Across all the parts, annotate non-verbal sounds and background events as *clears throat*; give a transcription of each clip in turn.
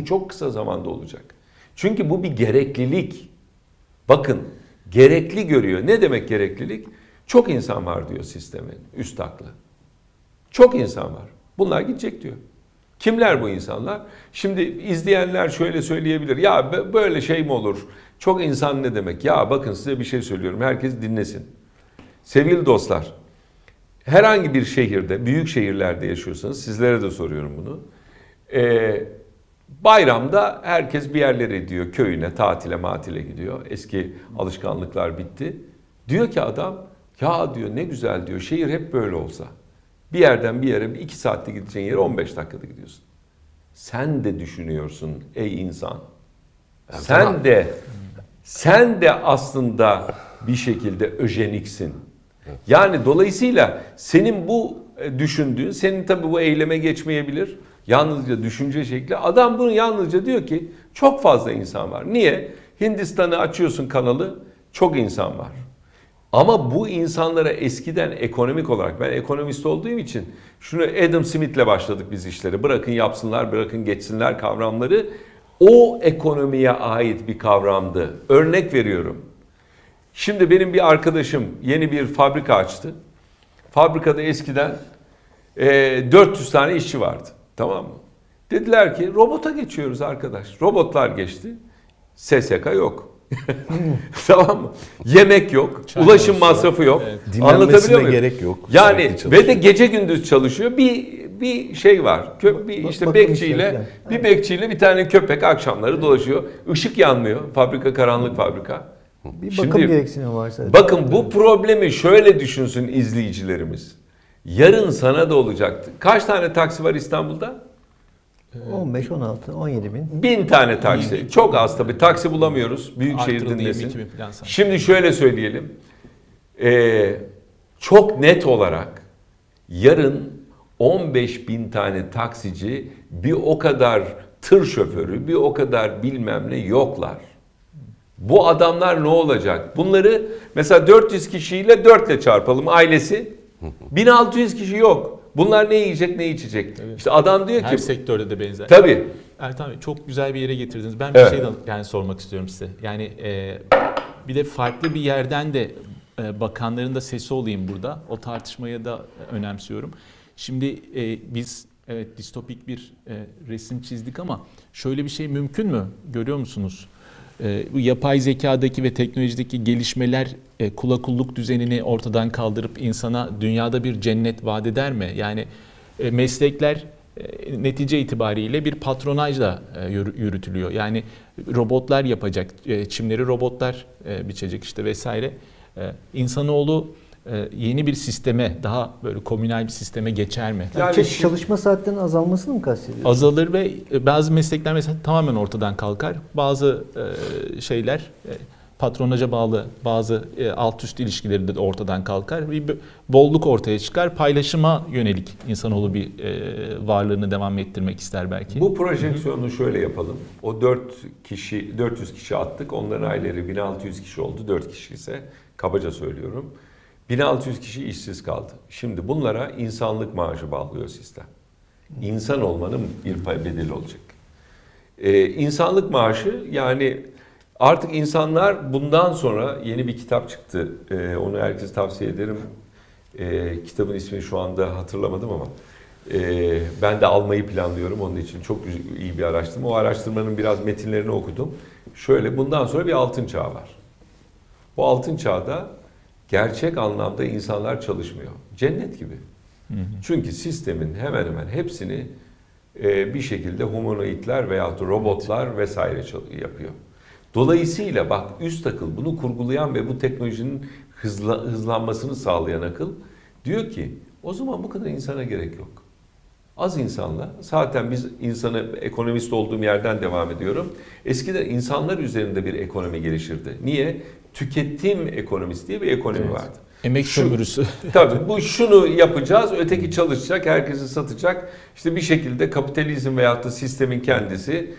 Bu çok kısa zamanda olacak. Çünkü bu bir gereklilik. Bakın gerekli görüyor. Ne demek gereklilik? Çok insan var diyor sistemin üst aklı. Çok insan var. Bunlar gidecek diyor. Kimler bu insanlar? Şimdi izleyenler şöyle söyleyebilir. Ya böyle şey mi olur? Çok insan ne demek? Ya bakın size bir şey söylüyorum. Herkes dinlesin. Sevgili dostlar, herhangi bir şehirde, büyük şehirlerde yaşıyorsanız sizlere de soruyorum bunu. Ee, bayramda herkes bir yerlere gidiyor, köyüne, tatile, matile gidiyor. Eski alışkanlıklar bitti. Diyor ki adam, ya diyor ne güzel diyor, şehir hep böyle olsa. Bir yerden bir yere bir iki saatte gideceğin yere 15 dakikada gidiyorsun. Sen de düşünüyorsun ey insan. Sen de sen de aslında bir şekilde öjeniksin. Yani dolayısıyla senin bu e, düşündüğün, senin tabii bu eyleme geçmeyebilir. Yalnızca düşünce şekli. Adam bunu yalnızca diyor ki çok fazla insan var. Niye? Hindistan'ı açıyorsun kanalı, çok insan var. Ama bu insanlara eskiden ekonomik olarak, ben ekonomist olduğum için şunu Adam Smith'le başladık biz işleri. Bırakın yapsınlar, bırakın geçsinler kavramları. O ekonomiye ait bir kavramdı. Örnek veriyorum. Şimdi benim bir arkadaşım yeni bir fabrika açtı. Fabrikada eskiden e, 400 tane işçi vardı. Tamam mı? Dediler ki robota geçiyoruz arkadaş. Robotlar geçti. SSK yok. *laughs* tamam mı? Yemek yok. Çay ulaşım borçlu. masrafı yok. Evet. Anlatabiliyor muyum? gerek yok. Yani Sürekli ve çalışıyor. de gece gündüz çalışıyor. Bir bir şey var. Kö, bir Bak- işte bakım bekçiyle işleri bir bekçiyle bir tane köpek akşamları dolaşıyor. Işık yanmıyor. Fabrika karanlık fabrika. Bir Şimdi- bakım gereksinimi var sadece. Bakın bu problemi şöyle düşünsün izleyicilerimiz. Yarın sana da olacaktı. Kaç tane taksi var İstanbul'da? 15, 16, 17 bin. Bin tane taksi. Bin. Çok az tabii. Taksi bulamıyoruz. Büyükşehir Artırıldı, dinlesin. 22 bin falan sanki. Şimdi şöyle söyleyelim. Ee, çok net olarak yarın 15 bin tane taksici bir o kadar tır şoförü bir o kadar bilmem ne yoklar. Bu adamlar ne olacak? Bunları mesela 400 kişiyle 4 ile çarpalım ailesi. 1600 kişi yok. Bunlar ne yiyecek ne içecek? Evet. İşte adam diyor Her ki sektörde de benzer. tabii Ertan Bey çok güzel bir yere getirdiniz. Ben bir Evet. şey de yani sormak istiyorum size. Yani e, bir de farklı bir yerden de e, bakanların da sesi olayım burada. O tartışmayı da önemsiyorum. Şimdi e, biz evet distopik bir e, resim çizdik ama şöyle bir şey mümkün mü? Görüyor musunuz? E, bu yapay zekadaki ve teknolojideki gelişmeler e, kula kulluk düzenini ortadan kaldırıp insana dünyada bir cennet vaat eder mi? Yani e, meslekler e, netice itibariyle bir patronajla e, yürü- yürütülüyor. Yani robotlar yapacak, çimleri robotlar biçecek işte vesaire. İnsanoğlu yeni bir sisteme, daha böyle komünel bir sisteme geçer mi? Yani Yani şimdi- çalışma saatlerinin azalmasını mı kastediyorsun? Azalır ve bazı meslekler mesela tamamen ortadan kalkar. Bazı şeyler patronaja bağlı bazı e, alt üst ilişkileri de ortadan kalkar. Bir bolluk ortaya çıkar. Paylaşıma yönelik insanoğlu bir e, varlığını devam ettirmek ister belki. Bu projeksiyonu şöyle yapalım. O 4 kişi 400 kişi attık. Onların aileleri 1600 kişi oldu. 4 kişi ise kabaca söylüyorum. 1600 kişi işsiz kaldı. Şimdi bunlara insanlık maaşı bağlıyor sistem. İnsan olmanın bir bedeli olacak. Ee, insanlık maaşı yani artık insanlar bundan sonra yeni bir kitap çıktı. Ee, onu herkese tavsiye ederim. Ee, kitabın ismini şu anda hatırlamadım ama ee, ben de almayı planlıyorum onun için. Çok iyi bir araştırma. O araştırmanın biraz metinlerini okudum. Şöyle bundan sonra bir altın çağı var. Bu altın çağda gerçek anlamda insanlar çalışmıyor. Cennet gibi. Hı hı. Çünkü sistemin hemen hemen hepsini e, bir şekilde humanoidler veya robotlar vesaire yapıyor. Dolayısıyla bak üst akıl bunu kurgulayan ve bu teknolojinin hızla, hızlanmasını sağlayan akıl diyor ki o zaman bu kadar insana gerek yok. Az insanla zaten biz insanı ekonomist olduğum yerden devam ediyorum. Eskiden insanlar üzerinde bir ekonomi gelişirdi. Niye? Tüketim ekonomisi diye bir ekonomi Evet. vardı. Emek Şu- sömürüsü. *laughs* Tabii bu şunu yapacağız, öteki çalışacak, herkesi satacak. İşte bir şekilde kapitalizm veyahut da sistemin kendisi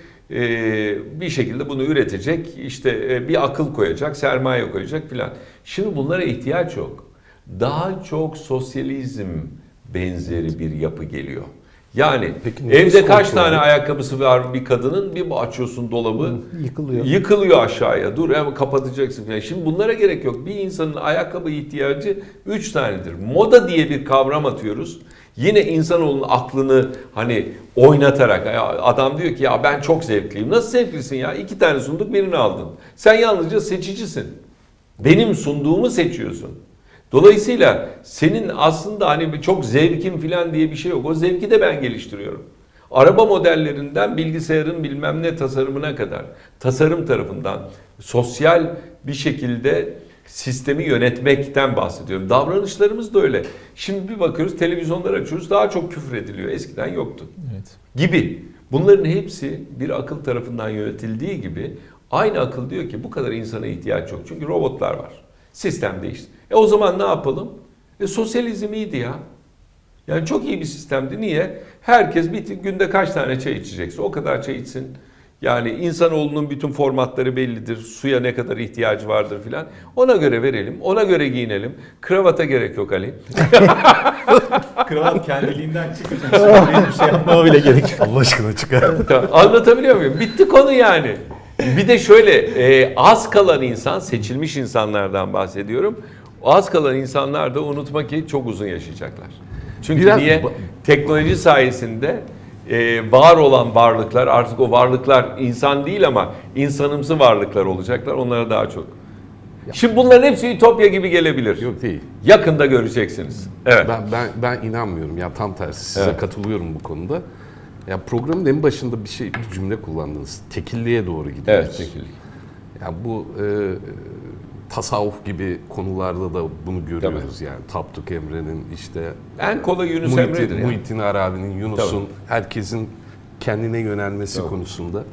bir şekilde bunu üretecek, işte e, bir akıl koyacak, sermaye koyacak filan. Şimdi bunlara ihtiyaç yok. Daha çok sosyalizm benzeri bir yapı geliyor. Yani Peki evde kaç tane ayakkabısı var bir kadının bir açıyorsun dolabı Yıkılıyor. yıkılıyor aşağıya dur hemen kapatacaksın falan. Şimdi bunlara gerek yok. Bir insanın ayakkabı ihtiyacı 3 tanedir. Moda diye bir kavram atıyoruz. Yine insanoğlunun aklını hani oynatarak adam diyor ki ya ben çok zevkliyim. Nasıl zevklisin ya? İki tane sunduk birini aldın. Sen yalnızca seçicisin. Benim sunduğumu seçiyorsun. Dolayısıyla senin aslında hani çok zevkin falan diye bir şey yok. O zevki de ben geliştiriyorum. Araba modellerinden bilgisayarın bilmem ne tasarımına kadar tasarım tarafından sosyal bir şekilde sistemi yönetmekten bahsediyorum. Davranışlarımız da öyle. Şimdi bir bakıyoruz televizyonlar açıyoruz daha çok küfür ediliyor. Eskiden yoktu Evet. gibi. Bunların hepsi bir akıl tarafından yönetildiği gibi aynı akıl diyor ki bu kadar insana ihtiyaç yok. Çünkü robotlar var. Sistem değişti. E o zaman ne yapalım? E sosyalizm iyiydi ya. Yani çok iyi bir sistemdi. Niye? Herkes bir günde kaç tane çay içecekse o kadar çay içsin. Yani insanoğlunun bütün formatları bellidir. Suya ne kadar ihtiyacı vardır filan. Ona göre verelim. Ona göre giyinelim. Kravata gerek yok Ali. *laughs* Kravat kendiliğinden çıkacak. Şimdi bir şey yapmama bile gerek yok. Allah aşkına çıkar. Tamam, Anlatabiliyor muyum? Bitti konu yani. Bir de şöyle e, az kalan insan, seçilmiş insanlardan bahsediyorum. Az kalan insanlar da unutma ki çok uzun yaşayacaklar. Çünkü Biraz- niye? Teknoloji sayesinde e, var olan varlıklar artık o varlıklar insan değil ama insanımsı varlıklar olacaklar. Onlara daha çok. Şimdi bunların hepsi ütopya gibi gelebilir. Yok değil. Yakında göreceksiniz. Evet. Ben, ben, ben inanmıyorum ya tam tersi size Evet. katılıyorum bu konuda. Ya programın en başında bir şey bir cümle kullandınız. Tekilliğe doğru gidiyoruz. Evet, tekillik. Ya bu e, tasavvuf gibi konularda da bunu görüyoruz yani. Tapduk Emre'nin işte En kolay Yunus Emre'dir. Muhittin, ya. Muhittin Arabi'nin, Yunus'un, herkesin kendine yönelmesi Tabii. konusunda.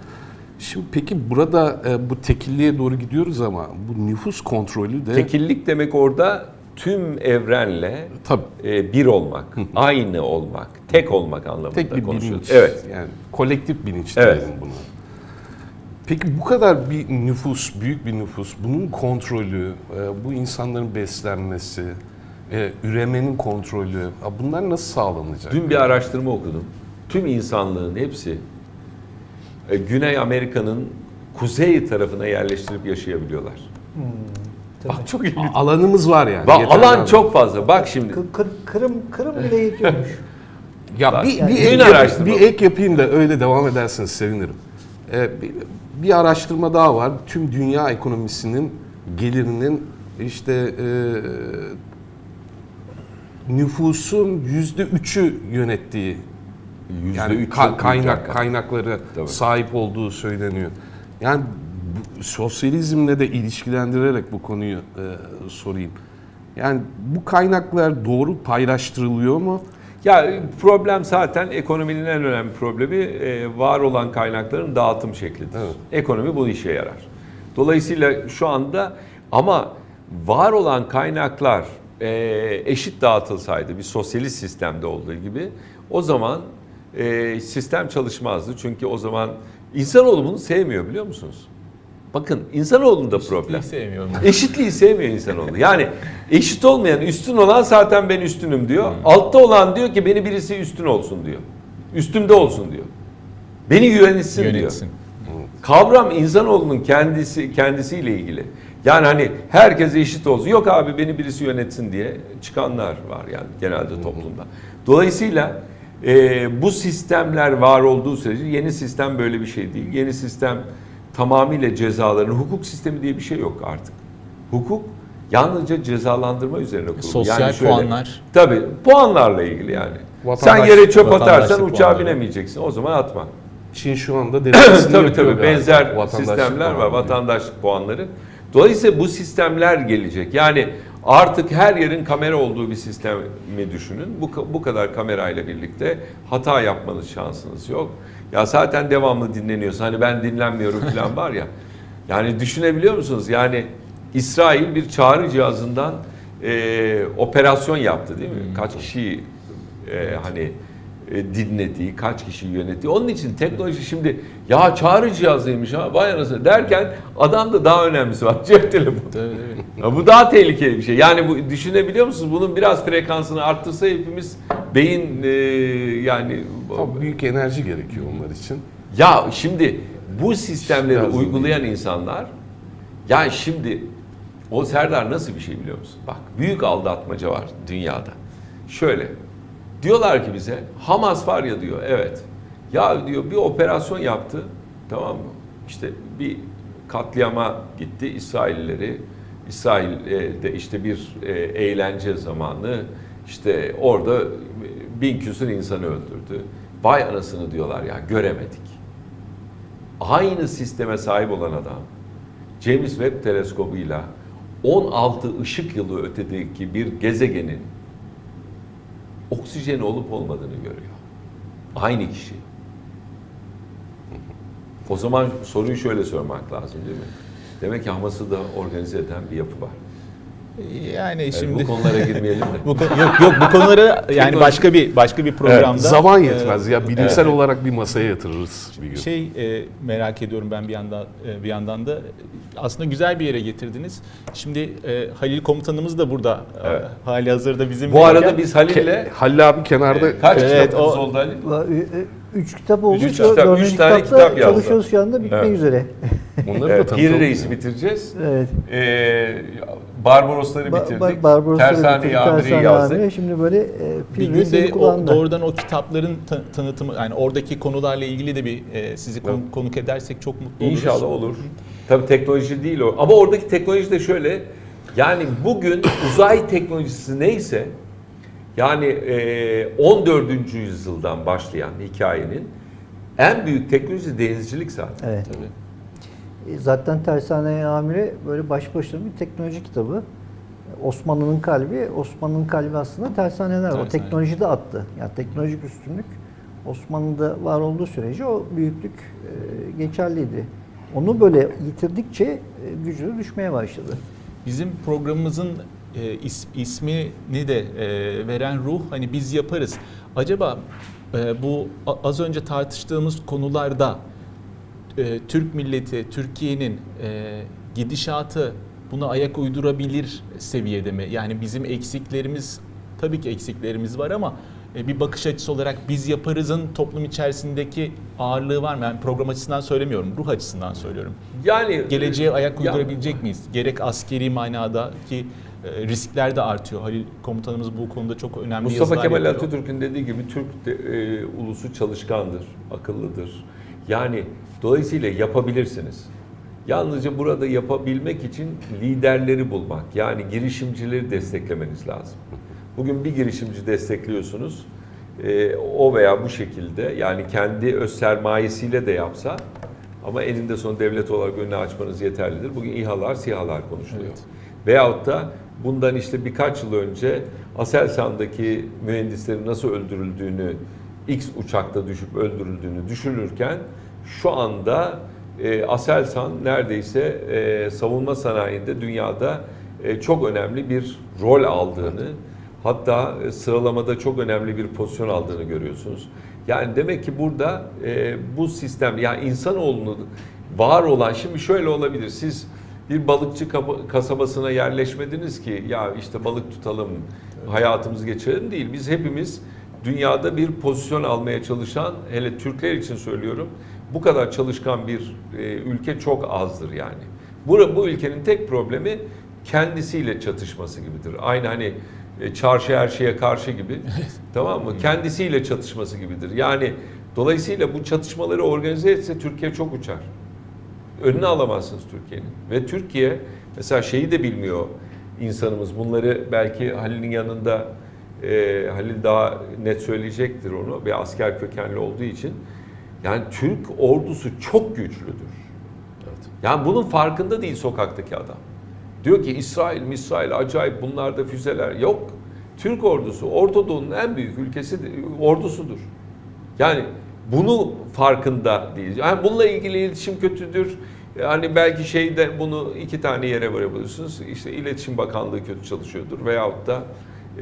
Şimdi peki burada e, bu tekilliğe doğru gidiyoruz ama bu nüfus kontrolü de Tekillik demek orada tüm evrenle tabii e, bir olmak, aynı olmak, tek olmak anlamında tek bir konuşuyoruz. bilinç. Evet. Yani kolektif bilinç Evet. diyelim buna. Peki bu kadar bir nüfus, büyük bir nüfus, bunun kontrolü, e, bu insanların beslenmesi, e, üremenin kontrolü, ya bunlar nasıl sağlanacak? Dün bir araştırma okudum. Tüm insanlığın hepsi e, Güney Amerika'nın kuzey tarafına yerleştirip yaşayabiliyorlar. Tabii. Bak çok ilginç. Alanımız var yani. Bak alan alan. çok fazla. Bak şimdi. Kır, Kırım, Kırım bile yetiyormuş. Ya Bak, bir, yani bir, ek, bir ek yapayım da öyle devam ederseniz sevinirim. Ee, bir, araştırma daha var. Tüm dünya ekonomisinin gelirinin işte e, nüfusun yüzde üçü yönettiği Yüzde yani üç ka- kaynak kaynakları Tabii. sahip olduğu söyleniyor. Yani bu, sosyalizmle de ilişkilendirerek bu konuyu e, sorayım. Yani bu kaynaklar doğru paylaştırılıyor mu? Ya problem zaten ekonominin en önemli problemi e, var olan kaynakların dağıtım şeklidir. Evet. Ekonomi bu işe yarar. Dolayısıyla şu anda ama var olan kaynaklar e, eşit dağıtılsaydı bir sosyalist sistemde olduğu gibi o zaman e, sistem çalışmazdı. Çünkü o zaman insanoğlu bunu sevmiyor biliyor musunuz? Bakın insanoğlunda problem. Hiç sevmiyorum. *laughs* Eşitliği sevmiyor insanoğlu. Yani eşit olmayan, üstün olan zaten ben üstünüm diyor. Altta olan diyor ki beni birisi üstün olsun diyor. Üstümde olsun diyor. Beni yönetsin, diyor. Yönetsin. Kavram insanoğlunun kendisi kendisiyle ilgili. Yani hani herkes eşit olsun. Yok abi beni birisi yönetsin diye çıkanlar var yani genelde toplumda. Dolayısıyla e, bu sistemler var olduğu sürece yeni sistem böyle bir şey değil. Yeni sistem tamamıyla cezaların hukuk sistemi diye bir şey yok artık. Hukuk yalnızca cezalandırma üzerine kurulu. Sosyal puanlar. Tabii puanlarla ilgili yani. Vatandaş- Sen yere çöp atarsan uçağa puanları. binemeyeceksin. O zaman atma. Çin şu anda *clears throat* denemesini tabii tabii galiba. benzer sistemler var vatandaşlık puanları. Dolayısıyla bu sistemler gelecek. Yani artık her yerin kamera olduğu bir sistemi düşünün. Bu bu kadar kamerayla birlikte hata yapmanız şansınız yok. Ya zaten devamlı dinleniyorsun. Hani ben dinlenmiyorum falan var ya. *laughs* Yani düşünebiliyor musunuz? Yani İsrail bir çağrı cihazından e, operasyon yaptı değil mi? Kaç kişi e, hani e, dinlediği, kaç kişi yönettiği. Onun için teknoloji şimdi ya çağrı cihazıymış ha vay anasını derken adamda daha önemlisi var *laughs* cep telefonu. Tabii, tabii. Bu daha tehlikeli bir şey. Yani bu düşünebiliyor musunuz? Bunun biraz frekansını arttırsa hepimiz beyin e, yani Tabii büyük enerji gerekiyor onlar için. ya şimdi bu sistemleri Lazım uygulayan insanlar yani şimdi o Serdar nasıl bir şey biliyor musun? Bak büyük aldatmaca var dünyada. Şöyle diyorlar ki bize Hamas var ya diyor evet. Ya diyor bir operasyon yaptı tamam mı? İşte bir katliama gitti İsraillileri. İsrail'de işte bir e, eğlence zamanı işte orada bin küsur insanı öldürdü. Vay anasını diyorlar ya göremedik aynı sisteme sahip olan adam James Webb teleskobuyla 16 ışık yılı ötedeki bir gezegenin oksijeni olup olmadığını görüyor. Aynı kişi. O zaman soruyu şöyle sormak lazım değil mi? Demek ki Hamas'ı da organize eden bir yapı var. Yani Yani şimdi bu konulara girmeyelim *laughs* bu konu- yok yok bu konuları yani başka bir başka bir programda Evet, zaman e, yetmez ya bilimsel olarak bir masaya yatırırız bir gün. Şey e, merak ediyorum ben bir yandan e, bir yandan da aslında güzel bir yere getirdiniz. Şimdi e, Halil komutanımız da burada e, Evet. hali hazırda bizim Bu arada biz Halil'le Ke- Halil abi kenarda kaç Evet, kitabımız o- oldu Halil? E, e, Üç kitap oldu. Üç kitap, dördüncü üç tane kitap yazdı. çalışıyoruz şu anda bitmek Evet. üzere. onları da Evet, tanıtalım. Piri Reis'i bitireceğiz. Evet. Ee, Barbarosları Ba- bitirdik. ba- Barbarosları Tersane-i bitirdik, Amire'yi Tersane yazdık. Amire. Şimdi böyle e, bir günde o, doğrudan o kitapların ta- tanıtımı yani oradaki konularla ilgili de bir e, sizi kon- Evet. konuk edersek çok mutlu oluruz. İnşallah olur. Tabii teknoloji değil o. Ama oradaki teknoloji de şöyle. Yani bugün uzay teknolojisi neyse yani e, 14. yüzyıldan başlayan hikayenin en büyük teknolojisi denizcilik zaten. Evet. E, Zaten Tersane Amire böyle baş başına bir teknoloji kitabı. Osmanlı'nın kalbi, Osmanlı'nın kalbi aslında tersaneler. O Tersane. teknoloji de attı. Yani teknolojik üstünlük Osmanlı'da var olduğu sürece o büyüklük e, geçerliydi. Onu böyle yitirdikçe e, gücü düşmeye başladı. Bizim programımızın e, is, ismini de e, veren ruh hani biz yaparız. Acaba e, bu az önce tartıştığımız konularda e, Türk milleti, Türkiye'nin e, gidişatı buna ayak uydurabilir seviyede mi? Yani bizim eksiklerimiz tabii ki eksiklerimiz var ama e, bir bakış açısı olarak biz yaparızın toplum içerisindeki ağırlığı var mı? Yani program açısından söylemiyorum, ruh açısından söylüyorum. Yani Geleceğe ayak Ya- uydurabilecek miyiz? Gerek askeri manada ki e, riskler de artıyor. Halil komutanımız bu konuda çok önemli Mustafa yazılar Kemal yapıyor. Atatürk'ün dediği gibi Türk de, e, ulusu çalışkandır, akıllıdır. Yani dolayısıyla yapabilirsiniz. Yalnızca burada yapabilmek için liderleri bulmak, yani girişimcileri desteklemeniz lazım. Bugün bir girişimci destekliyorsunuz, e, o veya bu şekilde yani kendi öz sermayesiyle de yapsa ama eninde son devlet olarak önüne açmanız yeterlidir. Bugün İHA'lar, SİHA'lar konuşuluyor. Evet. Veyahut da bundan işte birkaç yıl önce Aselsan'daki mühendislerin nasıl öldürüldüğünü, X uçakta düşüp öldürüldüğünü düşünürken şu anda e, Aselsan neredeyse e, savunma sanayinde dünyada e, çok önemli bir rol aldığını, hatta e, sıralamada çok önemli bir pozisyon aldığını görüyorsunuz. Yani demek ki burada e, bu sistem, yani insanoğlunu var olan, şimdi şöyle olabilir, siz bir balıkçı kasabasına yerleşmediniz ki ya işte balık tutalım, hayatımızı geçirelim değil. Biz hepimiz dünyada bir pozisyon almaya çalışan, hele Türkler için söylüyorum, bu kadar çalışkan bir e, ülke çok azdır yani. Bu, bu ülkenin tek problemi kendisiyle çatışması gibidir. Aynı hani e, çarşı her şeye karşı gibi. *laughs* tamam mı? Kendisiyle çatışması gibidir. Yani dolayısıyla bu çatışmaları organize etse Türkiye çok uçar. Önüne alamazsınız Türkiye'nin. Ve Türkiye mesela şeyi de bilmiyor insanımız. Bunları belki Halil'in yanında e, Halil daha net söyleyecektir onu. Bir asker kökenli olduğu için. Yani Türk ordusu çok güçlüdür. Yani bunun farkında değil sokaktaki adam. Diyor ki İsrail, İsrail acayip bunlarda füzeler. Yok. Türk ordusu Orta Doğu'nun en büyük ülkesi ordusudur. Yani bunu farkında değiliz. Yani bununla ilgili iletişim kötüdür. Yani belki şeyde bunu iki tane yere verebilirsiniz. İşte İletişim Bakanlığı kötü çalışıyordur veyahut da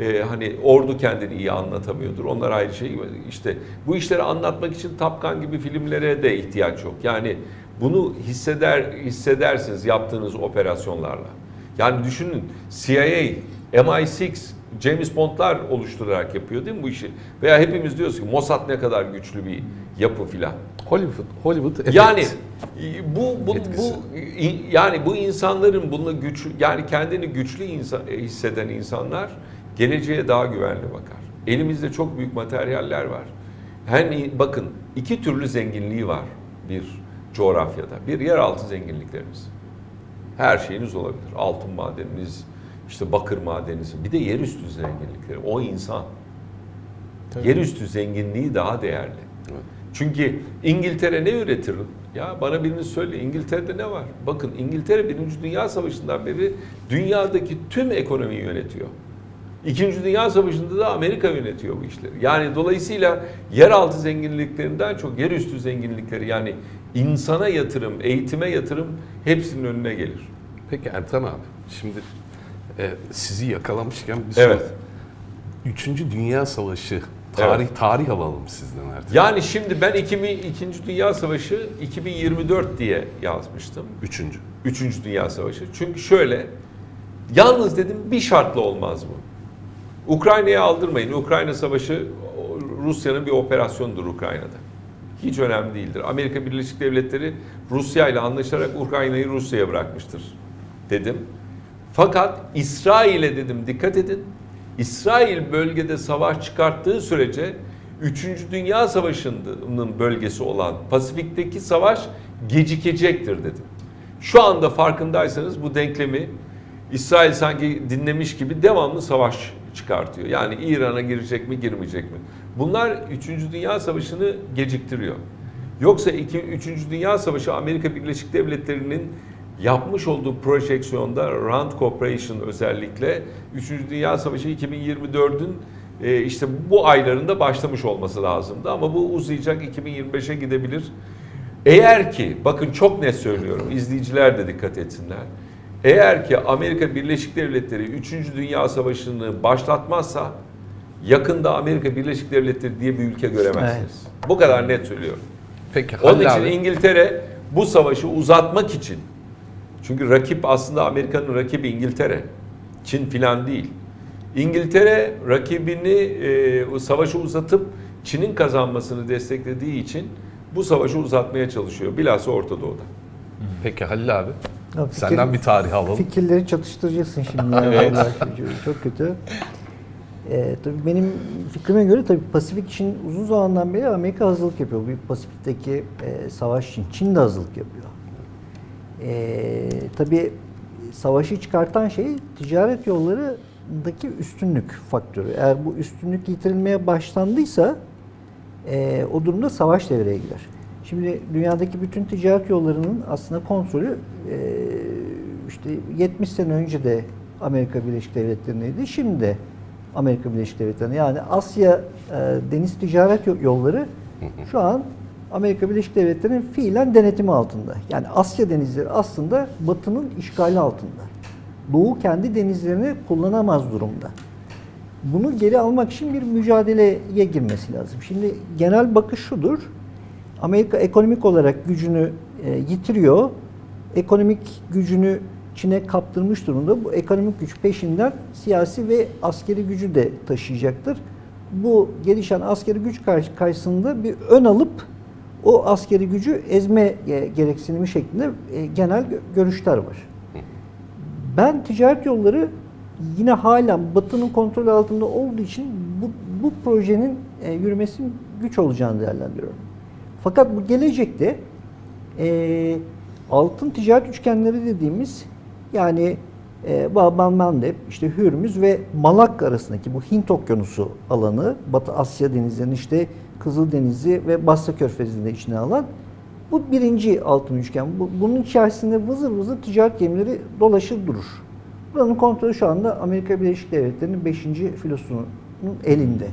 e, hani ordu kendini iyi anlatamıyordur. Onlar ayrı şey. İşte bu işleri anlatmak için Tapkan gibi filmlere de ihtiyaç yok. Yani bunu hisseder hissedersiniz yaptığınız operasyonlarla. Yani düşünün CIA MI6, James Bond'lar oluşturarak yapıyor değil mi bu işi? Veya hepimiz diyoruz ki Mossad ne kadar güçlü bir yapı filan. Hollywood, Hollywood evet. Yani e, bu bu Etkisi. bu yani bu insanların bununla güç yani kendini güçlü insan, e, hisseden insanlar geleceğe daha güvenli bakar. Elimizde çok büyük materyaller var. Hem bakın iki türlü zenginliği var bir coğrafyada. Bir yeraltı zenginliklerimiz. Her şeyiniz olabilir. Altın madeniniz, işte bakır madeniniz. Bir de yerüstü zenginlikleri. O insan. Tabii. Yerüstü zenginliği daha değerli. Evet. Çünkü İngiltere ne üretir? Ya bana biriniz söyle İngiltere'de ne var? Bakın İngiltere Birinci Dünya Savaşı'ndan beri dünyadaki tüm ekonomiyi yönetiyor. İkinci Dünya Savaşı'nda da Amerika yönetiyor bu işleri. Yani dolayısıyla yeraltı zenginliklerinden çok yerüstü zenginlikleri yani insana yatırım, eğitime yatırım hepsinin önüne gelir. Peki Ertan abi, şimdi e, sizi yakalamışken bir Evet. soru. Üçüncü Dünya Savaşı, tarih tarih alalım sizden Ertan. Yani şimdi ben 2000, İkinci Dünya Savaşı 2024 diye yazmıştım. Üçüncü. Üçüncü Dünya Savaşı. Çünkü şöyle, yalnız dedim bir şartla olmaz bu. Ukrayna'ya aldırmayın. Ukrayna Savaşı Rusya'nın bir operasyonudur Ukrayna'da. Hiç önemli değildir. Amerika Birleşik Devletleri Rusya ile anlaşarak Ukrayna'yı Rusya'ya bırakmıştır dedim. Fakat İsrail'e dedim dikkat edin. İsrail bölgede savaş çıkarttığı sürece 3. Dünya Savaşı'nın bölgesi olan Pasifik'teki savaş gecikecektir dedim. Şu anda farkındaysanız bu denklemi İsrail sanki dinlemiş gibi devamlı savaş çıkartıyor. Yani İran'a girecek mi girmeyecek mi? Bunlar 3. Dünya Savaşı'nı geciktiriyor. Yoksa 2. 3. Dünya Savaşı Amerika Birleşik Devletleri'nin yapmış olduğu projeksiyonda Rand Corporation özellikle 3. Dünya Savaşı 2024'ün e, işte bu aylarında başlamış olması lazımdı ama bu uzayacak 2025'e gidebilir. Eğer ki bakın çok net söylüyorum izleyiciler de dikkat etsinler. Eğer ki Amerika Birleşik Devletleri 3. Dünya Savaşı'nı başlatmazsa yakında Amerika Birleşik Devletleri diye bir ülke göremezsiniz. Bu kadar net söylüyorum. Peki Onun için abi, İngiltere bu savaşı uzatmak için çünkü rakip aslında Amerika'nın rakibi İngiltere. Çin filan değil. İngiltere rakibini e, o savaşı uzatıp Çin'in kazanmasını desteklediği için bu savaşı uzatmaya çalışıyor. Bilhassa Orta Doğu'da. peki Halil abi, Ya fikir- senden bir tarih alalım. Fikirleri çatıştıracaksın şimdi. *laughs* Evet. çok kötü. Ee, tabii benim fikrime göre tabii Pasifik için uzun zamandan beri Amerika hazırlık yapıyor. Bu Pasifik'teki e, savaş için Çin de hazırlık yapıyor. Ee, tabii savaşı çıkartan şey ticaret yollarındaki üstünlük faktörü. Eğer bu üstünlük yitirilmeye başlandıysa e, o durumda savaş devreye girer. Şimdi dünyadaki bütün ticaret yollarının aslında kontrolü e, işte 70 sene önce de Amerika Birleşik Devletleri'ndeydi. Şimdi de Amerika Birleşik Devletleri'nde. Yani Asya e, deniz ticaret yo- yolları şu an Amerika Birleşik Devletleri'nin fiilen denetimi altında. Yani Asya denizleri aslında Batı'nın işgali altında. Doğu kendi denizlerini kullanamaz durumda. Bunu geri almak için bir mücadeleye girmesi lazım. Şimdi genel bakış şudur. Amerika ekonomik olarak gücünü e, yitiriyor. Ekonomik gücünü Çin'e kaptırmış durumda. Bu ekonomik güç peşinden siyasi ve askeri gücü de taşıyacaktır. Bu gelişen askeri güç karşı- karşısında bir ön alıp o askeri gücü ezme e, gereksinimi şeklinde e, genel gö- görüşler var. Ben ticaret yolları yine halen Batı'nın kontrolü altında olduğu için bu, bu projenin e, yürümesinin güç olacağını değerlendiriyorum. Fakat bu gelecekte e, altın ticaret üçgenleri dediğimiz yani e, Bab el Mandeb, işte Hürmüz ve Malak arasındaki bu Hint Okyanusu alanı, Batı Asya denizlerinin işte Kızıldenizi ve Basra Körfezi'nde içine alan bu birinci altın üçgen. Bu, bunun içerisinde vızır vızır ticaret gemileri dolaşır durur. Buranın kontrolü şu anda Amerika Birleşik Devletleri'nin 5. filosunun elinde.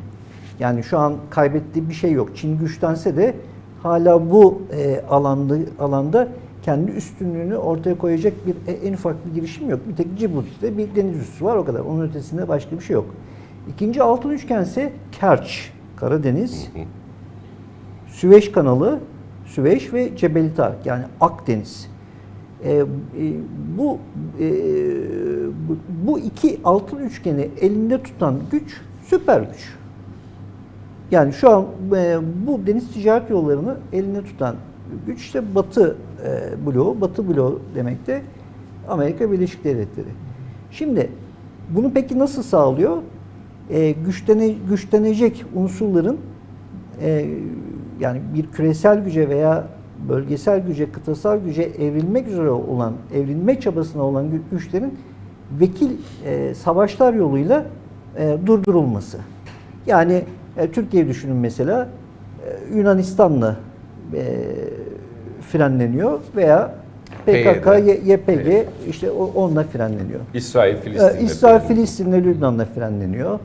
Yani şu an kaybettiği bir şey yok. Çin güçlense de hala bu e, alanda, alanda kendi üstünlüğünü ortaya koyacak bir e, en ufak bir girişim yok. Bir tek Cibuti'de bir deniz üssü var o kadar. Onun ötesinde başka bir şey yok. İkinci altın üçgen ise Kerç, Karadeniz, Süveyş kanalı, Süveyş ve Cebeli Tarık yani Akdeniz. E, e, bu, e, bu bu iki altın üçgeni elinde tutan güç süper güç. Yani şu an e, bu deniz ticaret yollarını elinde tutan güç işte Batı e, bloğu, Batı bloğu demek de Amerika Birleşik Devletleri. Şimdi bunu peki nasıl sağlıyor? E, güçlene, güçlenecek unsurların e, yani bir küresel güce veya bölgesel güce, kıtasal güce evrilmek üzere olan, evrilme çabasına olan gü- güçlerin vekil e, savaşlar yoluyla e, durdurulması. Yani e, Türkiye düşünün mesela e, Yunanistan'la e, frenleniyor veya PKK, PYD. YPG işte o- onunla frenleniyor. İsrail, Ee, Filistin. İsrail, Filistin'le Lübnan'la frenleniyor.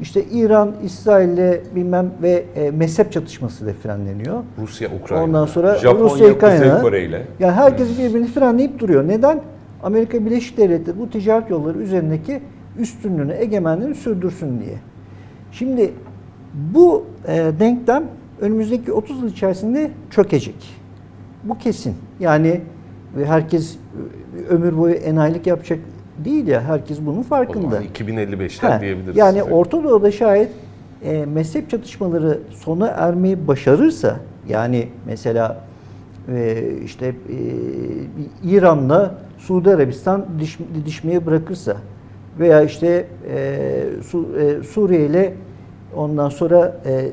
İşte İran, İsrail'le bilmem ve e, mezhep çatışması da frenleniyor. Rusya, Ukrayna. Ondan sonra Rusya, Japonya, Kuzey Ukrayna. Kore ile. Yani herkes birbirini frenleyip duruyor. Neden? Amerika Birleşik Devletleri bu ticaret yolları üzerindeki üstünlüğünü, egemenliğini sürdürsün diye. Şimdi bu e, denklem önümüzdeki 30 yıl içerisinde çökecek. Bu kesin. Yani e, herkes e, ömür boyu enayilik yapacak değil ya. Herkes bunun farkında. zaman 2055'ten Ha, diyebiliriz. Yani size. Orta Doğu'da şayet e, mezhep çatışmaları sona ermeyi başarırsa yani mesela e, işte e, İran'la Suudi Arabistan didiş, didişmeye bırakırsa veya işte e, Su, e, Suriye ile ondan sonra e,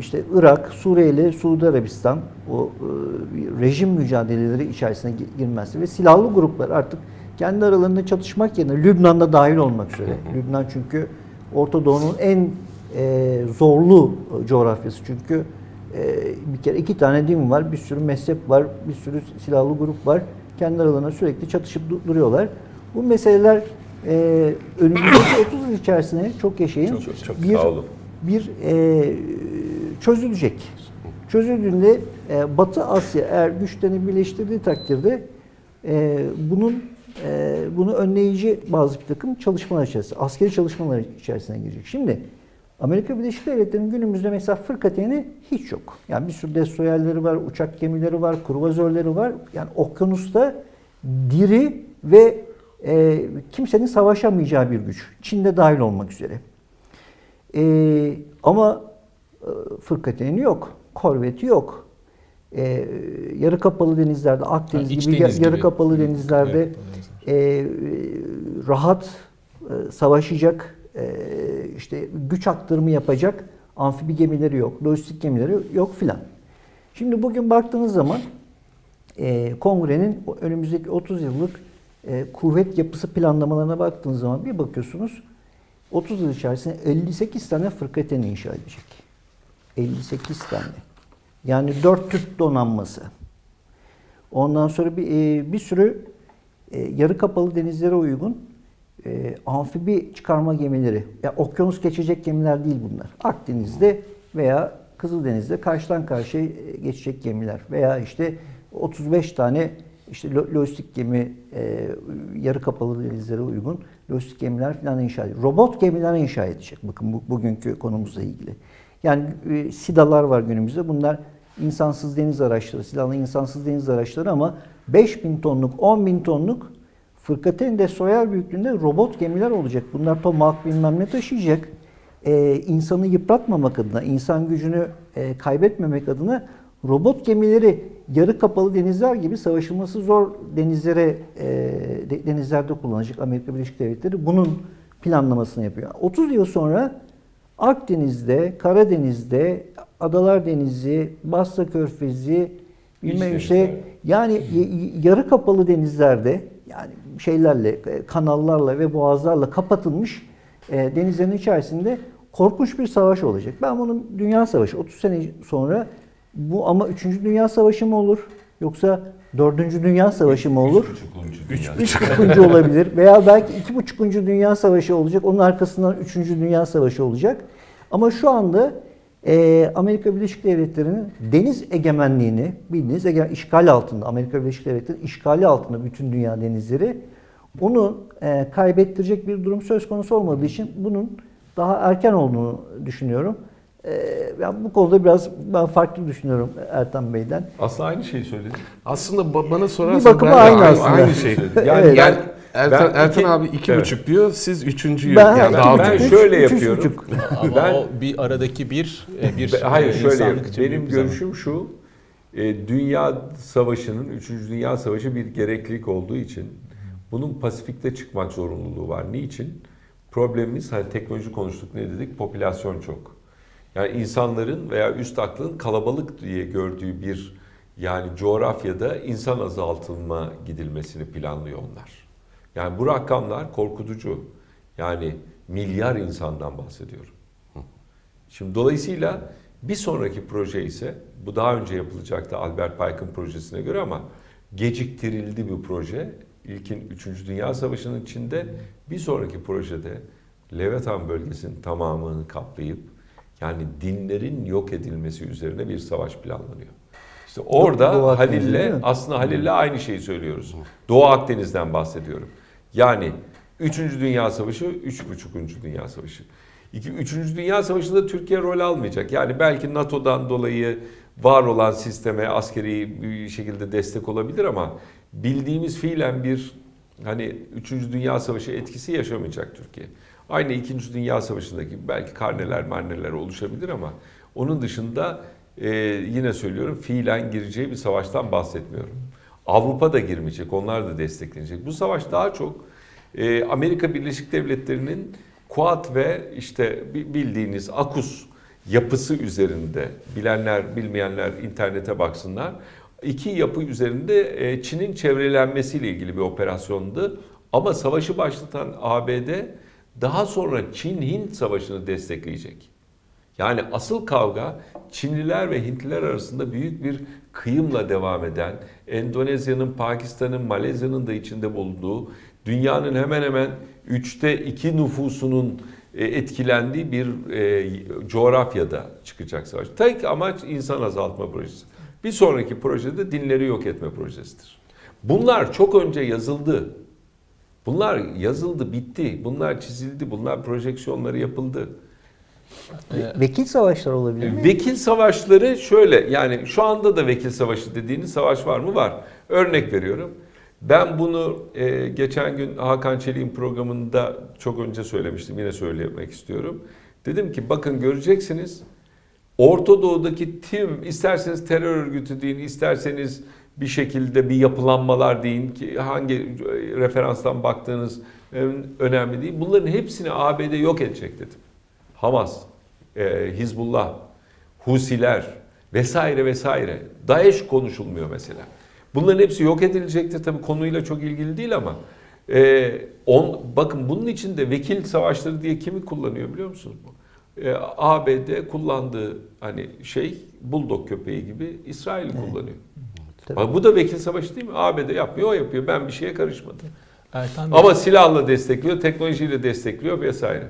işte Irak, Suriye ile Suudi Arabistan o e, rejim mücadeleleri içerisine gi- girmezse ve silahlı gruplar artık kendi aralarında çatışmak yerine Lübnan'da dahil olmak üzere. Lübnan çünkü Orta Doğu'nun en e, zorlu coğrafyası çünkü e, bir kere iki tane din var, bir sürü mezhep var, bir sürü silahlı grup var. Kendi aralarında sürekli çatışıp du- duruyorlar. Bu meseleler e, önümüzdeki 30 yıl içerisinde çok yaşayın. Çok- çok bir, sağ olun. Bir e, çözülecek. Çözüldüğünde e, Batı Asya eğer güçlerini birleştirdiği takdirde e, bunun e, bunu önleyici bazı bir takım çalışmalar içerisinde, askeri çalışmalar içerisine girecek. Şimdi Amerika Birleşik Devletleri'nin günümüzde mesela fırkateyni hiç yok. Yani bir sürü destroyerleri var, uçak gemileri var, kruvazörleri var. Yani okyanusta diri ve e, kimsenin savaşamayacağı bir güç. Çin'de dahil olmak üzere. Ee, ama e, fırkateyni yok, korveti yok. Ee, yarı kapalı denizlerde, Akdeniz iç gibi, deniz yarı gibi. kapalı denizlerde Evet, e, e, rahat e, savaşacak, e, işte güç aktarımı yapacak amfibi gemileri yok, lojistik gemileri yok filan. Şimdi bugün baktığınız zaman e, kongrenin önümüzdeki 30 yıllık e, kuvvet yapısı planlamalarına baktığınız zaman bir bakıyorsunuz 30 yıl içerisinde 58 tane fırkateyn inşa edecek. 58 tane. Yani 4 Türk donanması. Ondan sonra bir, e, bir sürü e, yarı kapalı denizlere uygun e, amfibi çıkarma gemileri. Ya okyanus geçecek gemiler değil bunlar. Akdeniz'de veya Kızıldeniz'de karşıdan karşıya e, geçecek gemiler veya işte 35 tane işte lo- lojistik gemi e, yarı kapalı denizlere uygun lojistik gemiler falan inşa edecek. Robot gemiler inşa edecek. Bakın bu, bugünkü konumuzla ilgili. Yani e, SİDA'lar var günümüzde. Bunlar insansız deniz araçları, silahlı insansız deniz araçları ama 5000 tonluk, 10 bin tonluk fırkateyn destroyer büyüklüğünde robot gemiler olacak. Bunlar Tomahawk bilmem ne taşıyacak. Ee, insanı yıpratmamak adına, insan gücünü e, kaybetmemek adına robot gemileri yarı kapalı denizler gibi savaşılması zor denizlere e, de- denizlerde kullanacak Amerika Birleşik Devletleri. Bunun planlamasını yapıyor. 30 yıl sonra Akdeniz'de, Karadeniz'de, Adalar Denizi, Basra Körfezi, bilmem işte yani y- y- yarı kapalı denizlerde yani şeylerle, e, kanallarla ve boğazlarla kapatılmış e, denizlerin içerisinde korkunç bir savaş olacak. Ben bunun Dünya Savaşı 30 sene sonra bu ama 3. Dünya Savaşı mı olur yoksa 4. Dünya Savaşı mı olur? Üç, Üç buçukuncu *laughs* olabilir veya belki iki buçukuncu dünya savaşı olacak. Onun arkasından üçüncü dünya savaşı olacak. Ama şu anda e, Amerika Birleşik Devletleri'nin deniz egemenliğini bildiğiniz ege- işgal altında. Amerika Birleşik Devletleri işgali altında bütün dünya denizleri. Onu e, kaybettirecek bir durum söz konusu olmadığı için bunun daha erken olduğunu düşünüyorum. Ee, ben bu konuda biraz ben farklı düşünüyorum Ertan Bey'den. Aslında aynı şeyi söyledim. Aslında ba- bana sorarsan bakıma ben aynı aynı, aslında. aynı şey. *laughs* Yani Evet. ben, Ertan, ben Ertan iki- abi iki Evet. buçuk diyor, siz üçüncüyü Ben- yani ben- daha ben büyük. şöyle Üç, üç yapıyorum. buçuk. *laughs* Ama Ben- o bir aradaki bir e, bir Be- Hayır şöyle benim bir zaman. görüşüm şu. e, Dünya Savaşı'nın 3. Dünya Savaşı bir gereklilik olduğu için bunun Pasifik'te çıkmak zorunluluğu var. Niçin? Problemimiz hani teknoloji konuştuk ne dedik? Popülasyon çok. Yani insanların veya üst aklın kalabalık diye gördüğü bir yani coğrafyada insan azaltılma gidilmesini planlıyor onlar. Yani bu rakamlar korkutucu. Yani milyar insandan bahsediyorum. Şimdi dolayısıyla bir sonraki proje ise bu daha önce yapılacaktı Albert Pike'ın projesine göre ama geciktirildi bu proje. İlkin 3. Dünya Savaşı'nın içinde bir sonraki projede Leviathan bölgesinin tamamını kaplayıp yani dinlerin yok edilmesi üzerine bir savaş planlanıyor. İşte orada Halil'le aslında Halil'le aynı şeyi söylüyoruz. Doğu Akdeniz'den bahsediyorum. Yani 3. Dünya Savaşı, 3,5. Dünya Savaşı. İki, 3. Dünya Savaşı'nda Türkiye rol almayacak. Yani belki NATO'dan dolayı var olan sisteme askeri bir şekilde destek olabilir ama bildiğimiz fiilen bir hani 3. Dünya Savaşı etkisi yaşamayacak Türkiye. Aynı 2. Dünya Savaşı'ndaki belki karneler marneler oluşabilir ama onun dışında e, yine söylüyorum fiilen gireceği bir savaştan bahsetmiyorum. Avrupa da girmeyecek, onlar da desteklenecek. Bu savaş daha çok e, Amerika Birleşik Devletleri'nin Kuat ve işte bi- bildiğiniz AKUS yapısı üzerinde bilenler bilmeyenler internete baksınlar. İki yapı üzerinde e, Çin'in çevrelenmesiyle ilgili bir operasyondu. Ama savaşı başlatan ABD daha sonra Çin-Hint savaşını destekleyecek. Yani asıl kavga Çinliler ve Hintliler arasında büyük bir kıyımla devam eden, Endonezya'nın, Pakistan'ın, Malezya'nın da içinde bulunduğu, dünyanın hemen hemen üçte iki nüfusunun e, etkilendiği bir e, coğrafyada çıkacak savaş. Tek amaç insan azaltma projesi. Bir sonraki projede dinleri yok etme projesidir. Bunlar çok önce yazıldı. Bunlar yazıldı, bitti. Bunlar çizildi, bunlar projeksiyonları yapıldı. Vekil savaşlar olabilir mi? Vekil savaşları şöyle yani şu anda da vekil savaşı dediğiniz savaş var mı? Var. Örnek veriyorum. Ben bunu e, geçen gün Hakan Çelik'in programında çok önce söylemiştim. Yine söylemek istiyorum. Dedim ki bakın göreceksiniz Orta Doğu'daki tüm isterseniz terör örgütü deyin, isterseniz bir şekilde bir yapılanmalar deyin ki hangi referanstan baktığınız e, önemli değil. Bunların hepsini ABD yok edecek dedim. Hamas, e, Hizbullah, Husiler vesaire vesaire. DAEŞ konuşulmuyor mesela. Bunların hepsi yok edilecektir. Tabii konuyla çok ilgili değil ama e, on, bakın bunun için de vekil savaşları diye kimi kullanıyor biliyor musunuz bu? E, ABD kullandığı hani şey buldog köpeği gibi İsrail kullanıyor. Tabii. Bu da vekil savaşı değil mi? ABD yapmıyor, o yapıyor. Ben bir şeye karışmadım. Ertan Ama silahla destekliyor, teknolojiyle destekliyor vesaire.